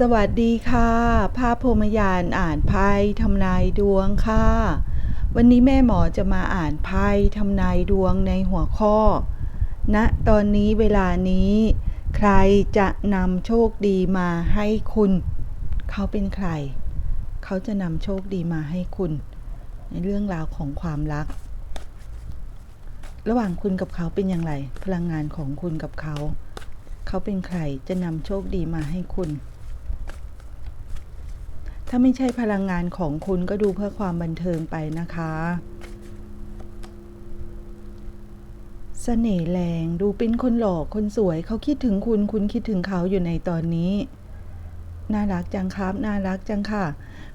สวัสดีค่ะ ภาพพรหมยานอ่านไพ่ทำนายดวงค่ะ วันนี้แม่หมอจะมาอ่านไพ่ทำนายดวงในหัวข้อณตอนนี้เวลานี้ ใครจะนำโชคดีมาให้คุณ เขาเป็นใคร เขาจะนำโชคดีมาให้คุณ ในเรื่องราวของความรัก ระหว่างคุณกับเขาเป็นอย่างไร พลังงานของคุณกับเขา เขาเป็นใครจะนำโชคดีมาให้คุณ ถ้าไม่ใช่พลังงานของคุณก็ดูเพื่อความบันเทิงไปนะคะเสน่ห์แรงดูเป็นคนหล่อคนสวยเขาคิดถึงคุณคุณคิดถึงเขาอยู่ในตอนนี้ น่ารักจังครับ น่ารักจังค่ะ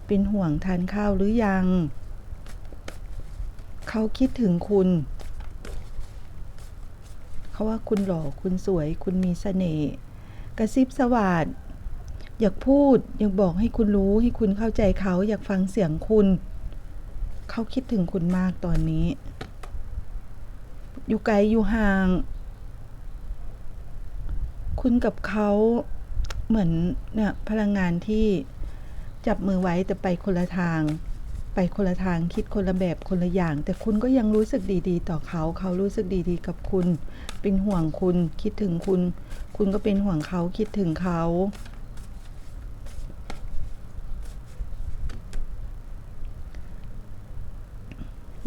เป็นห่วงทานข้าวหรือยัง เขาคิดถึงคุณเขาว่าคุณหล่อคุณสวย คุณมีเสน่ห์กระซิบสวัสด อยากพูด อยากบอกให้คุณรู้ให้คุณเข้าใจเขา อยากฟังเสียงคุณ เขาคิดถึงคุณมากตอนนี้ อยู่ไกลอยู่ห่าง คุณกับเขาเหมือนเนี่ยพลังงานที่จับมือไว้แต่ไปคนละทาง ไปคนละทางคิดคนละแบบคนละอย่าง แต่คุณก็ยังรู้สึกดีๆ ต่อเขา เขารู้สึกดีๆ กับคุณ เป็นห่วงคุณคิดถึงคุณ คุณก็เป็นห่วงเขาคิดถึงเขา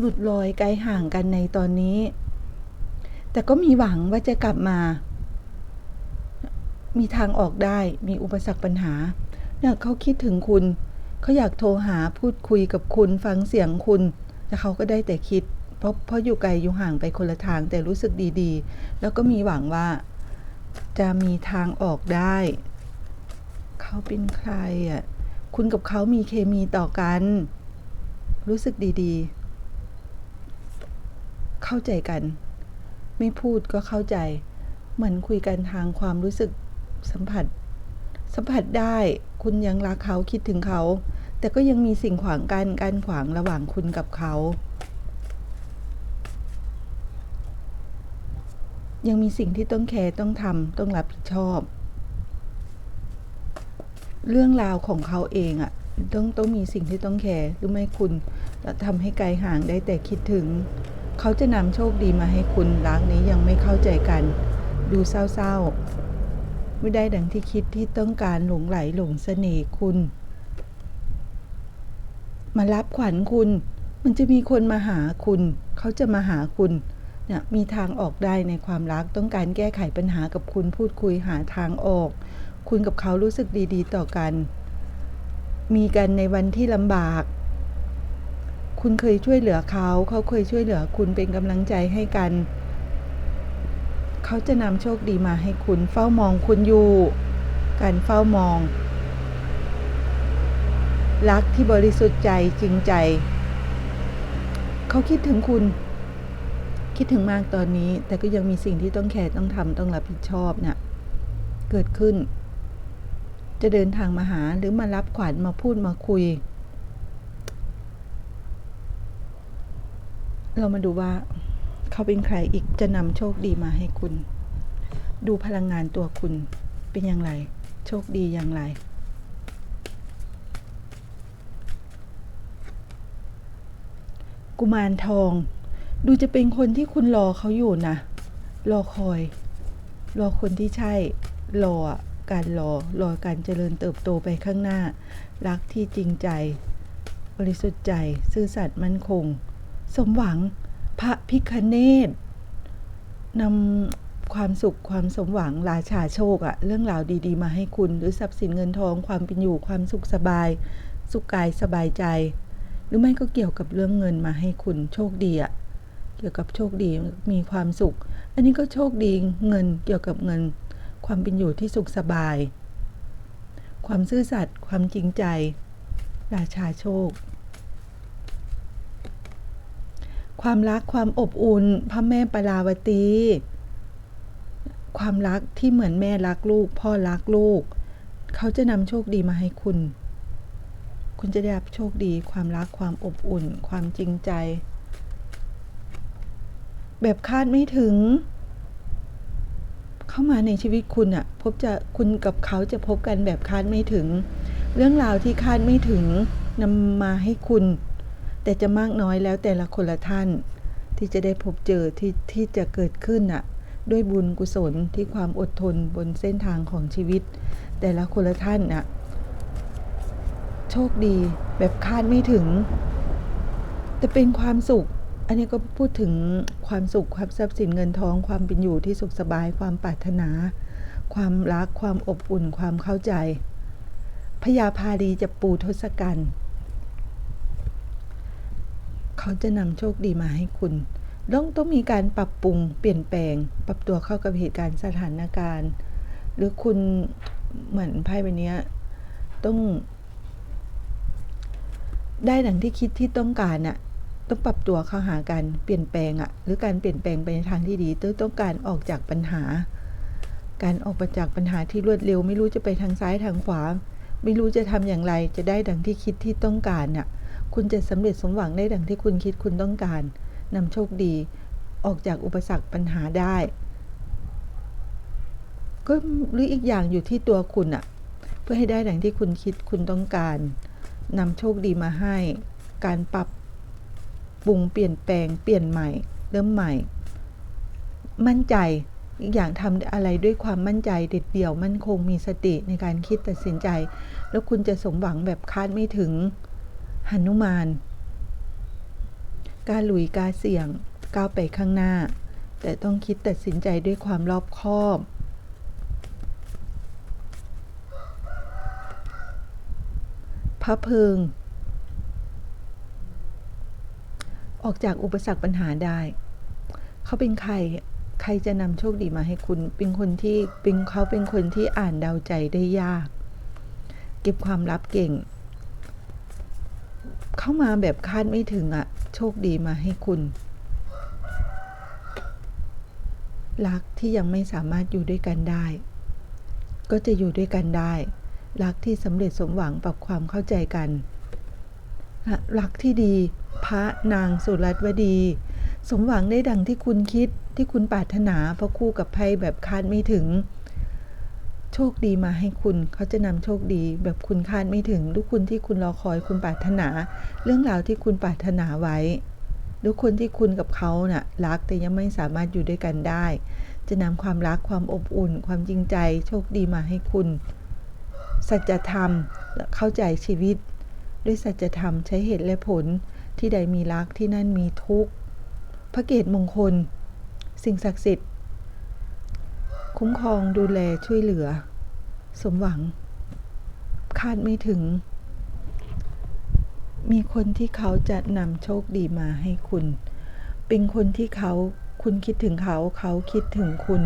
หลุดลอยไกลห่างกันในตอนนี้ แต่ก็มีหวังว่าจะกลับมา มีทางออกได้มีอุปสรรคปัญหาเนี่ยเขาคิดถึงคุณเขาอยากโทรหาพูดคุยกับคุณฟังเสียงคุณ แต่เขาก็ได้แต่คิด เพราะเพราะอยู่ไกลอยู่ห่างไปคนละทางแต่รู้สึกดีๆ แล้วก็มีหวังว่า จะมีทางออกได้ เขาเป็นใครอะคุณกับเขามีเคมีต่อกัน รู้สึกดีๆ เข้าใจกัน ไม่พูดก็เข้าใจ เหมือนคุยกันทางความรู้สึกสัมผัส สัมผัสได้คุณยังรักเขาคิดถึงเขา แต่ก็ยังมีสิ่งขวางกันการขวางระหว่างคุณกับเขา ยังมีสิ่งที่ต้องแคร์ต้องทำต้องรับผิดชอบ เรื่องราวของเขาเองอะ่ะต้องต้องมีสิ่งที่ต้องแคร์หรือไม่คุณจะทำให้ไกลห่างได้แต่คิดถึง เขาจะนำโชคดีมาให้คุณรักนี้ยังไม่เข้าใจกัน ดูเศร้าๆ ไม่ได้ดังที่คิดที่ต้องการหลงไหลหลงเสน่ห์คุณ มารับขวัญคุณ มันจะมีคนมาหาคุณ เขาจะมาหาคุณเนี่ยมีทางออกได้ในความรักต้องการแก้ไขปัญหากับคุณพูดคุยหาทางออก คุณกับเขารู้สึกดีๆ ต่อกัน มีกันในวันที่ลำบาก คุณเคยช่วยเหลือเขา เขาเคยช่วยเหลือคุณเป็นกำลังใจให้กัน เขาจะนำโชคดีมาให้คุณเฝ้ามองคุณอยู่ การเฝ้ามอง รักที่บริสุทธิ์ใจจริงใจ เขาคิดถึงคุณ คิดถึงมากตอนนี้ แต่ก็ยังมีสิ่งที่ต้องแคร์ต้องทำต้องรับผิดชอบเนี่ยเกิดขึ้น จะเดินทางมาหาหรือมารับขวัญมาพูดมาคุย เรามาดูว่าเขาเป็นใครอีกจะนำโชคดีมาให้คุณ ดูพลังงานตัวคุณเป็นอย่างไร โชคดีอย่างไร กุมารทอง ดูจะเป็นคนที่คุณรอเขาอยู่นะ รอคอย รอคนที่ใช่ รอการรอ รอการเจริญเติบโตไปข้างหน้า รักที่จริงใจ บริสุทธิ์ใจ ซื่อสัตย์มั่นคง สมหวังพระพิคเนตนำความสุขความสมหวังราชาโชคอะเรื่องราวดีๆ มาให้คุณ หรือทรัพย์สินเงินทองความเป็นอยู่ความสุขสบาย สุขกายสบายใจ หรือไม่ก็เกี่ยวกับเรื่องเงินมาให้คุณโชคดีอะเกี่ยวกับโชคดีมีความสุข อันนี้ก็โชคดีเงินเกี่ยวกับเงิน ความเป็นอยู่ที่สุขสบาย ความซื่อสัตย์ความจริงใจ ราชาโชค ความรักความอบอุ่นพระแม่ปาราวตี ความรักที่เหมือนแม่รักลูก พ่อรักลูก เขาจะนำโชคดีมาให้คุณ คุณจะได้รับโชคดีความรักความอบอุ่น ความจริงใจ แบบคาดไม่ถึง เข้ามาในชีวิตคุณอะพบจะคุณกับเขาจะพบกันแบบคาดไม่ถึง เรื่องราวที่คาดไม่ถึงนำมาให้คุณ แต่จะมากน้อยแล้วแต่ละคนละท่าน ที่จะได้พบเจอที่ที่จะเกิดขึ้นอะด้วยบุญกุศลที่ความอดทนบนเส้นทางของชีวิต แต่ละคนละท่านอะโชคดีแบบคาดไม่ถึง แต่เป็นความสุข อันนี้ก็พูดถึงความสุขความทรัพย์สินเงินทอง ความเป็นอยู่ที่สุขสบาย ความปรารถนา ความรักความอบอุ่นความเข้าใจพญาพาดีจะปูทศกัณฐ์ เขาจะนำโชคดีมาให้คุณ ต้องต้องมีการปรับปรุงเปลี่ยนแปลง ปรับตัวเข้ากับเหตุการณ์สถานการณ์ หรือคุณเหมือนไพ่ใบนี้ต้อง ได้ดังที่คิดที่ต้องการน่ะต้องปรับตัวเข้าหากันเปลี่ยนแปลงอะหรือการเปลี่ยนแปลงไปในทางที่ดีต้องต้องการออกจากปัญหา การออกมาจากปัญหาที่รวดเร็ว ไม่รู้จะไปทางซ้ายทางขวา ไม่รู้จะทำอย่างไรจะได้ดังที่คิดที่ต้องการน่ะ คุณจะสำเร็จสมหวังได้ดังที่คุณคิดคุณต้องการนำโชคดี ออกจากอุปสรรคปัญหาได้ ก็หรืออีกอย่างอยู่ที่ตัวคุณอะเพื่อให้ได้ดังที่คุณคิดคุณต้องการนำโชคดีมาให้ การปรับปรุงเปลี่ยนแปลงเปลี่ยนใหม่ เริ่มใหม่ มั่นใจอีกอย่างทำอะไรด้วยความมั่นใจเด็ดเดี่ยวมั่นคงมีสติในการคิดตัดสินใจ แล้วคุณจะสมหวังแบบคาดไม่ถึง หนุมาน กาหลุยกาเสี่ยงก้าวไปข้างหน้า แต่ต้องคิดตัดสินใจด้วยความรอบคอบ พระเพิง ออกจากอุปสรรคปัญหาได้ เขาเป็นใครใครจะนำโชคดีมาให้คุณ เป็นคนที่เป็นเขาเป็นคนที่อ่านเดาใจได้ยาก เก็บความลับเก่ง เข้ามาแบบคาดไม่ถึงอะโชคดีมาให้คุณ รักที่ยังไม่สามารถอยู่ด้วยกันได้ ก็จะอยู่ด้วยกันได้ รักที่สำเร็จสมหวังปรับความเข้าใจกันรักที่ดี พระนางสุรัตวดี สมหวังได้ดังที่คุณคิดที่คุณปรารถนาเพราะคู่กับภัยแบบคาดไม่ถึง โชคดีมาให้คุณ เขาจะนำโชคดี แบบคุณคาดไม่ถึงทุกคุณที่คุณรอคอยคุณปรารถนา เรื่องราวที่คุณปรารถนาไว้ทุกคนที่คุณกับเขาน่ะรักแต่ยังไม่สามารถอยู่ด้วยกันได้ จะนำความรักความอบอุ่น ความจริงใจ โชคดีมาให้คุณ สัจธรรมเข้าใจชีวิต ด้วยสัจธรรมใช้เหตุและผลที่ใดมีรักที่นั่นมีทุกข์พระเกตมงคล สิ่งศักดิ์สิทธิ์ คุ้มครองดูแลช่วยเหลือ สมหวัง คาดไม่ถึง มีคนที่เขาจะนำโชคดีมาให้คุณ เป็นคนที่เขาคุณคิดถึงเขา เขาคิดถึงคุณ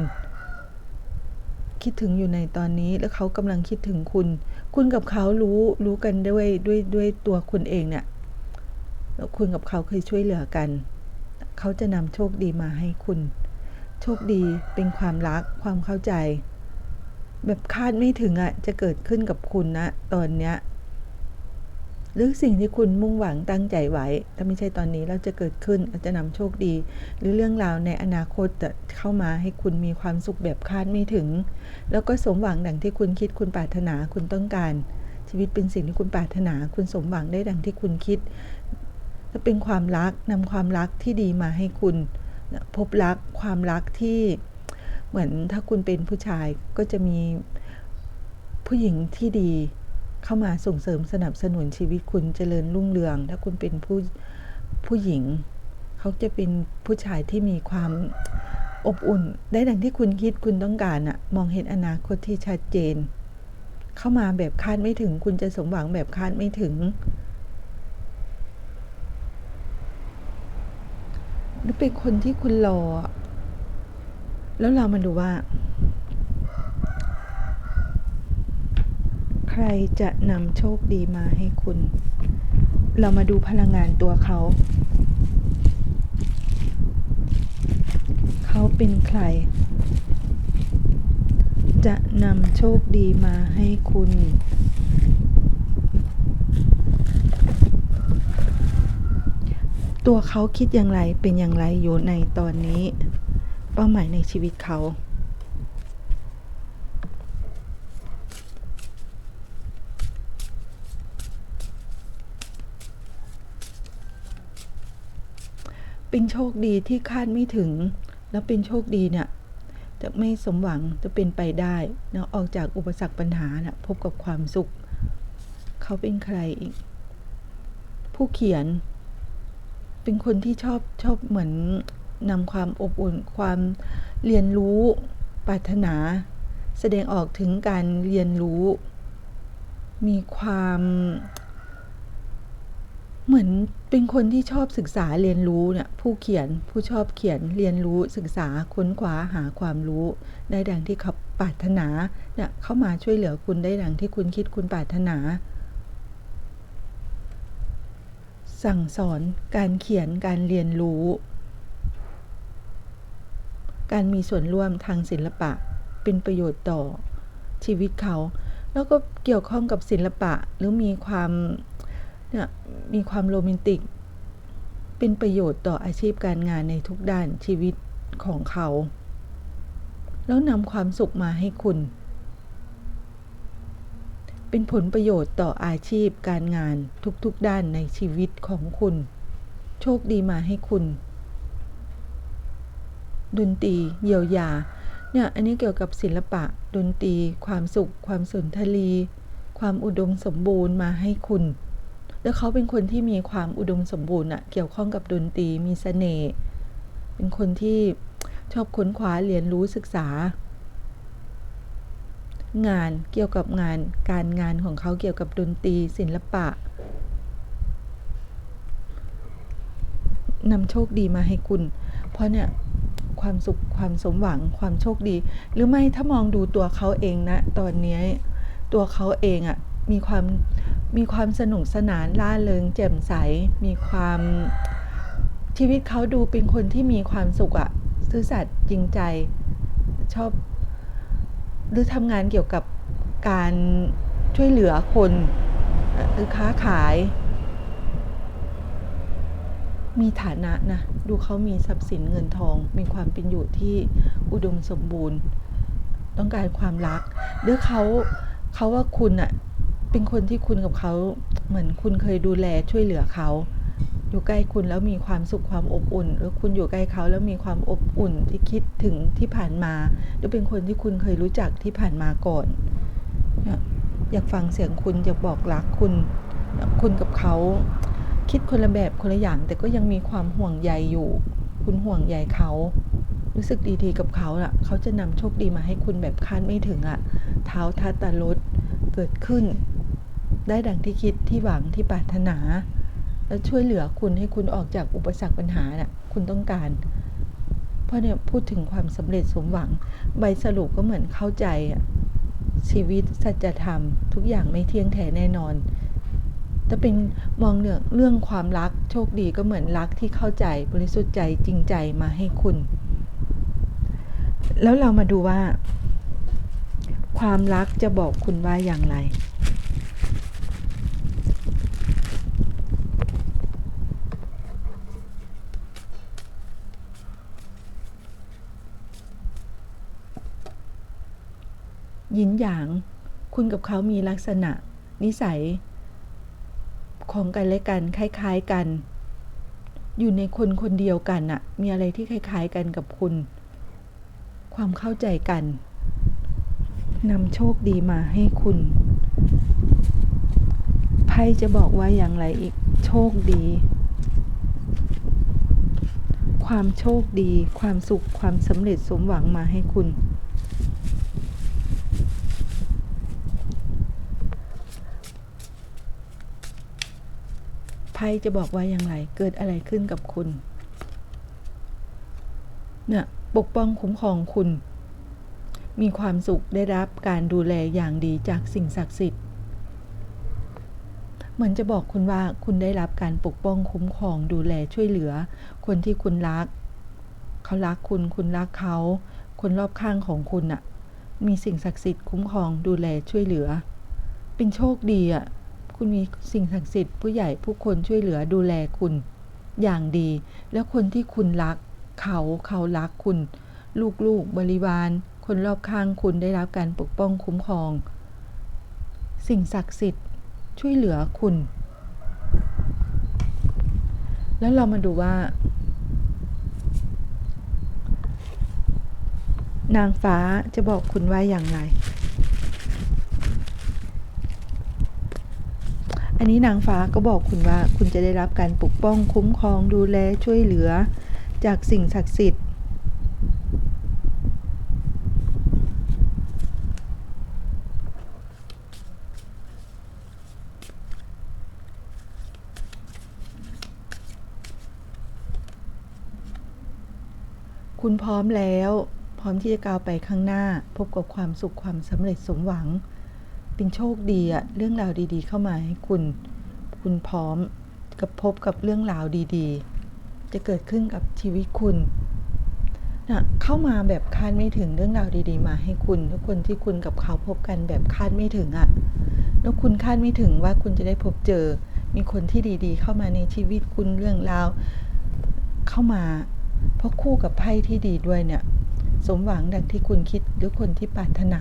คิดถึงอยู่ในตอนนี้แล้วเขากำลังคิดถึงคุณ คุณกับเขารู้รู้กันด้วยด้วยด้วยตัวคุณเองเนี่ยแล้วคุณกับเขาเคยช่วยเหลือกัน เขาจะนำโชคดีมาให้คุณ โชคดีเป็นความรักความเข้าใจ แบบคาดไม่ถึงอะ่ะจะเกิดขึ้นกับคุณนะตอนเนี้ยหรือสิ่งที่คุณมุ่งหวังตั้งใจไว้ ถ้าไม่ใช่ตอนนี้แล้วจะเกิดขึ้นอาจจะนำโชคดี หรือเรื่องราวในอนาคตจะเข้ามาให้คุณมีความสุขแบบคาดไม่ถึง แล้วก็สมหวังดังที่คุณคิดคุณปรารถนาคุณต้องการ ชีวิตเป็นสิ่งที่คุณปรารถนา คุณสมหวังได้ดังที่คุณคิดและเป็นความรักนำความรักที่ดีมาให้คุณ พบรักความรักที่เหมือนถ้าคุณเป็นผู้ชายก็จะมีผู้หญิงที่ดีเข้ามาส่งเสริมสนับสนุนชีวิตคุณเจริญรุ่งเรือง ถ้าคุณเป็นผู้ผู้หญิง เขาจะเป็นผู้ชายที่มีความอบอุ่น ได้ดังที่คุณคิดคุณต้องการอะมองเห็นอนาคตที่ชัดเจน เข้ามาแบบคาดไม่ถึง คุณจะสมหวังแบบคาดไม่ถึง หรือเป็นคนที่คุณรอ แล้วเรามาดูว่า ใครจะนำโชคดีมาให้คุณ เรามาดูพลังงานตัวเขา เขาเป็นใคร จะนำโชคดีมาให้คุณ ตัวเขาคิดอย่างไรเป็นอย่างไรอยู่ในตอนนี้ เป้าหมายในชีวิตเขาเป็นโชคดีที่คาดไม่ถึง แล้วเป็นโชคดีเนี่ย จะไม่สมหวังจะเป็นไปได้นะออกจากอุปสรรคปัญหานะพบกับความสุข เขาเป็นใครอีก ผู้เขียน เป็นคนที่ชอบชอบเหมือนนำความอบอุ่นความเรียนรู้ปรารถนา แสดงออกถึงการเรียนรู้ มีความ เหมือนเป็นคนที่ชอบศึกษาเรียนรู้เนี่ยผู้เขียนผู้ชอบเขียนเรียนรู้ศึกษาค้นคว้าหาความรู้ได้ดังที่เขาปรารถนาเนี่ยเข้ามาช่วยเหลือคุณได้ดังที่คุณคิดคุณปรารถนา สั่งสอนการเขียนการเรียนรู้ การมีส่วนร่วมทางศิลปะเป็นประโยชน์ต่อชีวิตเขา แล้วก็เกี่ยวข้องกับศิลปะหรือมีความเนี่ยมีความโรแมนติก เป็นประโยชน์ต่ออาชีพการงานในทุกด้านชีวิตของเขา แล้วนำความสุขมาให้คุณ เป็นผลประโยชน์ต่ออาชีพการงานทุกๆด้านในชีวิตของคุณ โชคดีมาให้คุณ ดนตรีเยียวยา เนี่ยอันนี้เกี่ยวกับศิลปะ ดนตรี ความสุข ความสุนทรี ความอุดมสมบูรณ์มาให้คุณ แล้วเขาเป็นคนที่มีความอุดมสมบูรณ์อะเกี่ยวข้องกับดนตรีมีเสน่ห์เป็นคนที่ชอบค้นคว้าเรียนรู้ศึกษา งานเกี่ยวกับงานการงานของเขาเกี่ยวกับดนตรีศิลปะนำโชคดีมาให้คุณ เพราะเนี่ยความสุขความสมหวังความโชคดี หรือไม่ถ้ามองดูตัวเขาเองนะตอนนี้ตัวเขาเองอะ่ะมีความมีความสนุกสนานล่าเริงแจ่มใส มีความชีวิตเขาดูเป็นคนที่มีความสุขอะซื่อสัตย์จริงใจชอบ หรือทำงานเกี่ยวกับการช่วยเหลือคนหรือค้าขาย มีฐานะนะ ดูเขามีทรัพย์สินเงินทอง มีความเป็นอยู่ที่อุดมสมบูรณ์ ต้องการความรัก หรือเขาเขาว่าคุณอะเป็นคนที่คุณกับเขาเหมือนคุณเคยดูแลช่วยเหลือเขา อยู่ใกล้คุณแล้วมีความสุขความอบอุ่น หรือคุณอยู่ใกล้เขาแล้วมีความอบอุ่นที่คิดถึงที่ผ่านมา หรือเป็นคนที่คุณเคยรู้จักที่ผ่านมาก่อนอยากฟังเสียงคุณอยากบอกรักคุณคุณกับเขาคิดคนละแบบคนละอย่าง แต่ก็ยังมีความห่วงใยอยู่ คุณห่วงใยเขารู้สึกดีๆกับเขาล่ะ เขาจะนำโชคดีมาให้คุณแบบคาดไม่ถึงอะ่ะ เท้าทัตตารุษเกิดขึ้น ได้ดังที่คิดที่หวังที่ปรารถนา ช่วยเหลือคุณให้คุณออกจากอุปสรรคปัญหาน่ะคุณต้องการ เพราะเนี่ยพูดถึงความสำเร็จสมหวัง ใบสรุปก็เหมือนเข้าใจชีวิตสัจธรรม ทุกอย่างไม่เที่ยงแท้แน่นอนถ้าเป็นมองเรื่องเรื่องความรักโชคดีก็เหมือนรักที่เข้าใจบริสุทธิ์ใจจริงใจมาให้คุณ แล้วเรามาดูว่า ความรักจะบอกคุณว่าอย่างไร ยินหยาง คุณกับเขามีลักษณะ นิสัย ของกันและกันคล้ายๆกัน อยู่ในคนคนเดียวกันอะมีอะไรที่คล้ายๆกันกับคุณ ความเข้าใจกันนำโชคดีมาให้คุณไพ่จะบอกว่าอย่างไรอีกโชคดี ความโชคดี ความสุขความสำเร็จสมหวังมาให้คุณ ไพ่จะบอกว่าอย่างไร เกิดอะไรขึ้นกับคุณ เนี่ยปกป้องคุ้มครองคุณ มีความสุขได้รับการดูแลอย่างดีจากสิ่งศักดิ์สิทธิ์ เหมือนจะบอกคุณว่าคุณได้รับการปกป้องคุ้มครองดูแลช่วยเหลือ คนที่คุณรัก เขารักคุณคุณรักเขา คนรอบข้างของคุณอะมีสิ่งศักดิ์สิทธิ์คุ้มครองดูแลช่วยเหลือ เป็นโชคดีอะ คุณมีสิ่งศักดิ์สิทธิ์ผู้ใหญ่ผู้คนช่วยเหลือดูแลคุณ อย่างดี แล้วคนที่คุณรัก เขาเขารักคุณ ลูกลูกบริวาร คนรอบข้างคุณได้รับการปกป้องคุ้มครอง สิ่งศักดิ์สิทธิ์ช่วยเหลือคุณ แล้วเรามาดูว่า นางฟ้าจะบอกคุณว่าอย่างไร อันนี้นางฟ้าก็บอกคุณว่าคุณจะได้รับการปกป้องคุ้มครองดูแลช่วยเหลือ จากสิ่งศักดิ์สิทธิ์คุณพร้อมแล้ว พร้อมที่จะก้าวไปข้างหน้า พบกับความสุขความสำเร็จสมหวัง ป็นโชคดีอะเรื่องราวดีๆ เข้ามาให้คุณ คุณพร้อมกับพบกับเรื่องราวดีๆ จะเกิดขึ้นกับชีวิตคุณนะเข้ามาแบบคาดไม่ถึงเรื่องราวดีๆ มาให้คุณทุกคนที่คุณกับเขาพบกันแบบคาดไม่ถึงอะแล้วคุณคาดไม่ถึงว่าคุณจะได้พบเจอ มีคนที่ดีๆ เข้ามาในชีวิตคุณเรื่องราวเข้ามา เพราะคู่กับไพ่ที่ดีด้วยเนี่ย สมหวังดังที่คุณคิดหรือคนที่ปรารถนา